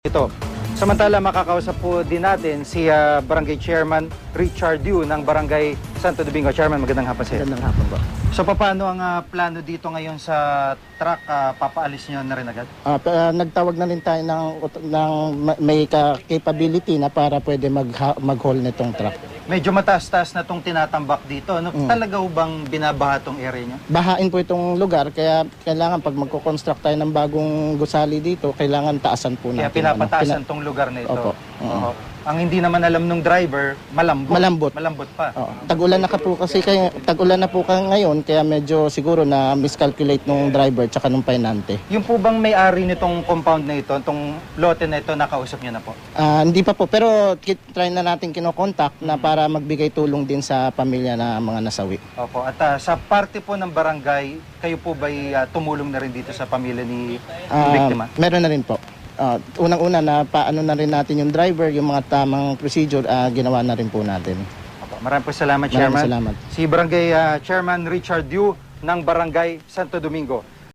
ito. Samantala, makakausap po din natin si ah, Barangay Chairman Richard Yu ng Barangay Santo Domingo. Chairman, magandang hapon sa iyo. Magandang hapon po. So, paano ang ah, plano dito ngayon sa truck? Ah, papaalis nyo na rin agad? Pa- ah, nagtawag na rin tayo ng, ng ma- may capability na para pwede mag mag-haul nitong truck. Medyo mataas-taas na itong tinatambak dito. Ano, Talaga ho bang binabaha itong area nyo? Bahain po itong lugar kaya kailangan pag magko-construct tayo ng bagong gusali dito, kailangan taasan po Kaya natin. pinapatasan ano, itong lugar na ito. Opo. Oo. Ang hindi naman alam nung driver, malambot. Malambot. Malambot pa. Oo. Tag-ulan na ka po kasi kaya tag-ulan na po ka ngayon kaya medyo siguro na miscalculate nung driver tsaka nung pinante. Yung po bang may-ari nitong compound na ito, itong lote na ito, nakausap nyo na po? Ah, hindi pa po pero kit- try na natin kino-contact na para magbigay tulong din sa pamilya na mga nasawi. Opo. At ah, sa parte po ng barangay, kayo po ba'y ah, tumulong na rin dito sa pamilya ni Ah, biktima? Meron na rin po. Ah, unang-una na paano na rin natin yung driver, yung mga tamang procedure, ah, ginawa na rin po natin. Maraming po salamat, Maraming Chairman. salamat. Si Barangay ah, Chairman Richard Yu ng Barangay Santo Domingo.